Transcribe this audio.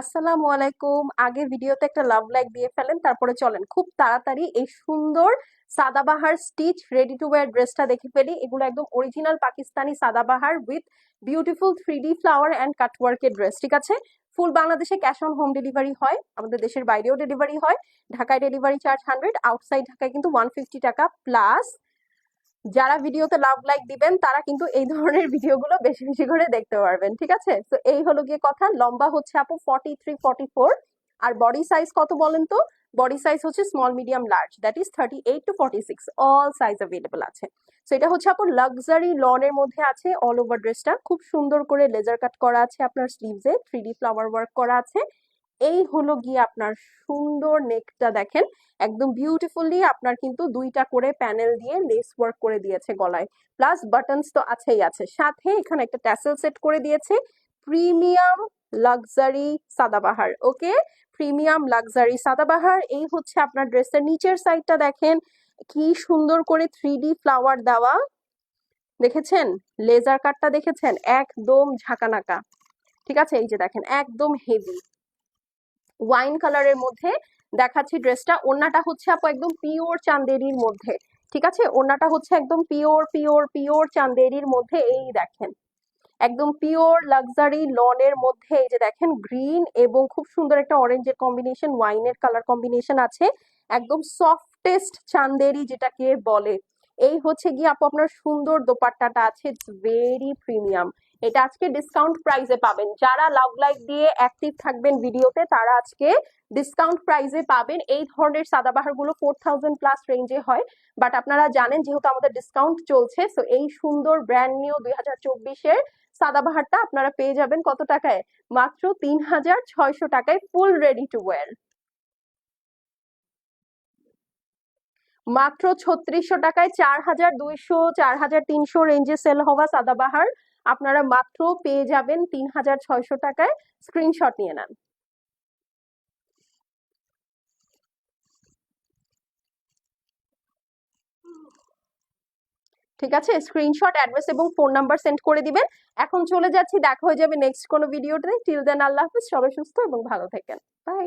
আসসালামু আলাইকুম। আগে ভিডিওতে একটা লাভ লাইক দিয়ে ফেলেন, তারপরে চলেন। খুব তাড়াতাড়ি এই সুন্দর Sadabahar stitch ready to wear ড্রেসটা দেখে ফেলি। এগুলো একদম original Pakistani Sadabahar with beautiful three D flower and কাটওয়ার্কের dress ঠিক আছে? ফুল বাংলাদেশে ক্যাশ অন হোম ডেলিভারি হয়, আমাদের দেশের বাইরেও ডেলিভারি হয়। ঢাকায় ডেলিভারি চার্জ হান্ড্রেড আউটসাইড ঢাকায় কিন্তু ওয়ান ফিফটি টাকা প্লাস যারা ভিডিওতে লাভ লাইক দিবেন, তারা কিন্তু এই ধরনের ভিডিওগুলো বেশি বেশি করে দেখতে পারবেন, ঠিক আছে? তো এই হলো গিয়ে কথা। লম্বা হচ্ছে আপু ফর্টি থ্রি ফর্টি ফোর আর বডি সাইজ কত বলেন তো? বডি সাইজ হচ্ছে small medium large that is thirty eight to forty six all size available আছে। তো এটা হচ্ছে আপু লাক্সারি লনের মধ্যে আছে অল ওভার ড্রেসটা খুব সুন্দর করে লেজার কাট করা আছে আপনার স্লিভসে থ্রি ডি ফ্লাওয়ার ওয়ার্ক করা আছে। এই হলো গিয়ে আপনার সুন্দর নেকটা দেখেন। একদম বিউটিফুলি আপনার কিন্তু দুইটা করে প্যানেল দিয়ে লেস ওয়ার্ক করে দিয়েছে গলায়। প্লাস বাটনস তো আছেই আছে। সাথে এখানে একটা ট্যাসেল সেট করে দিয়েছে। Premium luxury Sadabahar okay premium luxury Sadabahar, এই হচ্ছে আপনার ড্রেসের নিচের সাইডটা দেখেন। কি সুন্দর করে থ্রি ফ্লাওয়ার দেওয়া। দেখেছেন? লেজার কাটটা দেখেছেন? একদম ঝাঁকানাকা। ঠিক আছে? এই যে দেখেন, একদম হেভি ওয়াইন কালারের মধ্যে দেখাচ্ছি ড্রেসটা ওড়নাটা হচ্ছে আপু একদম পিওর চান্দেরির মধ্যে, ঠিক আছে? ওড়নাটা হচ্ছে একদম পিওর পিওর পিওর চান্দেরির মধ্যে। এই দেখেন, একদম পিওর লাক্সারি লনের মধ্যে এই যে দেখেন গ্রিন এবং খুব সুন্দর একটা অরেঞ্জের কম্বিনেশন ওয়াইনের কালার কম্বিনেশন আছে। একদম সফটেস্ট চান্দেরি যেটাকে বলে। এই হচ্ছে গিয়ে আপু আপনার সুন্দর দোপাট্টাটা আছে ইটস ভেরি প্রিমিয়াম এটা আজকে ডিসকাউন্ট প্রাইসে পাবেন। যারা লাভ লাইক দিয়ে অ্যাক্টিভ থাকবেন ভিডিওতে তারা আজকে ডিসকাউন্ট প্রাইসে পাবেন। এই ধরনের সাদাবাহারগুলো ফোর থাউজেন্ড প্লাস রেঞ্জে হয়। বাট আপনারা জানেন যেহেতু আমাদের ডিসকাউন্ট চলছে সো এই সুন্দর ব্র্যান্ড নিউ দুই হাজার চব্বিশের সাদাবাহারটা আপনারা পেয়ে যাবেন কত টাকায়? মাত্র তিন হাজার ছয়শো টাকায় ফুল রেডি টু ওয়্যার মাত্র ছত্রিশশো টাকায় চার হাজার দুইশো, চার হাজার তিনশো রেঞ্জে সেল হওয়া সাদাবাহার। আপনারা মাত্র পেয়ে যাবেন তিন হাজার ছয়শো টাকায় স্ক্রিনশট নিয়ে নেন। ঠিক আছে স্ক্রিনশট অ্যাড্রেস এবং ফোন নাম্বার সেন্ড করে দিবেন। এখন চলে যাচ্ছি, দেখা হয়ে যাবে নেক্সট কোনো ভিডিওতে টিল দেন আল্লাহ হাফিজ, সবাই সুস্থ এবং ভালো থাকেন। বাই